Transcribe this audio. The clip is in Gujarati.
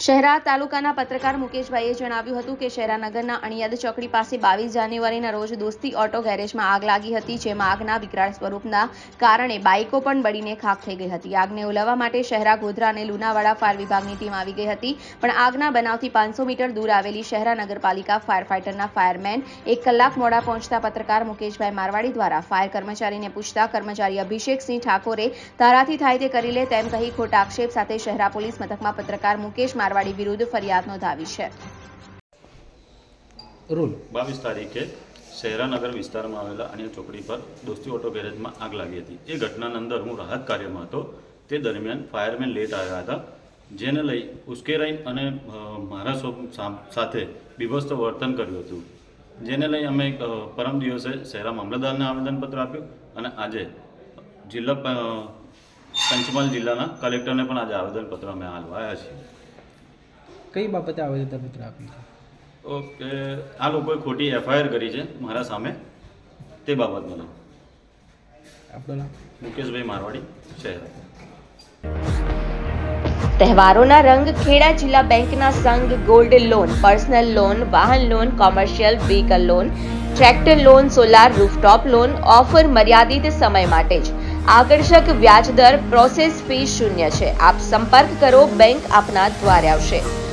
શહેરા તાલુકાના પત્રકાર મુકેશભાઈએ જણાવ્યું હતું કે શહેરાનગરના અણિયાદ ચોકડી પાસે બાવીસ જાન્યુઆરીના રોજ દોસ્તી ઓટો ગેરેજમાં આગ લાગી હતી, જેમાં આગના વિકરાળ સ્વરૂપના કારણે બાઇકો પણ બળીને ખાખ થઈ ગઈ હતી. આગને ઓલવવા માટે શહેરા ગોધરા અને લુણાવાડા ફાયર વિભાગની ટીમ આવી ગઈ હતી, પણ આગના બનાવથી પાંચસો મીટર દૂર આવેલી શહેરા નગરપાલિકા ફાયર ફાઇટરના ફાયરમેન એક કલાક મોડા પહોંચતા પત્રકાર મુકેશભાઈ મારવાડી દ્વારા ફાયર કર્મચારીને પૂછતા કર્મચારી અભિષેકસિંહ ઠાકોરે તારાથી થાય તે કરી લે તેમ કહી ખોટા આક્ષેપ સાથે શહેરા પોલીસ મથકમાં પત્રકાર મુકેશ મારવાડી વિરુદ્ધ ફરિયાદ નોંધાવી છે. રૂલ. બાવીસ તારીખે શહેરાનગર વિસ્તારમાં આવેલા અન્ય ચોકડી પર દોસ્તી ઓટો ગેરેજમાં આગ લાગી હતી. એ ઘટનાની અંદર હું રાહત કાર્યમાં હતો. તે દરમિયાન ફાયરમેન લેટ આવ્યા હતા. જેને લઈ ઉશ્કેરાઈ અને મારા સાથે બીભસ્ત વર્તન કર્યું હતું. જેને લઈ અમે એક પરમ દિવસે શહેરા મામલતદારને આવેદનપત્ર આપ્યું અને આજે જિલ્લા પંચમહાલ જિલ્લાના કલેક્ટરને પણ આજે આવેદનપત્ર અમે હાલવાયા છીએ. કઈ બાબતે આવેદનપત્ર આપ્યું છે ઓકે આ લોકોએ ખોટી એફઆઈઆર કરી છે મારા સામે. તે બાબતમાં આપણું નામ? મુકેશભાઈ મારવાડી શહેર. તહેવારોના રંગ ખેડા જિલ્લા બેંકના સંઘ ગોલ્ડ લોન પર્સનલ લોન વાહન loan commercial vehicle loan tractor loan solar rooftop loan offer મર્યાદિત સમય માટે જ. આકર્ષક વ્યાજ દર પ્રોસેસ ફી શૂન્ય છે. આપ સંપર્ક કરો બેંક આપના દ્વારે આવશે.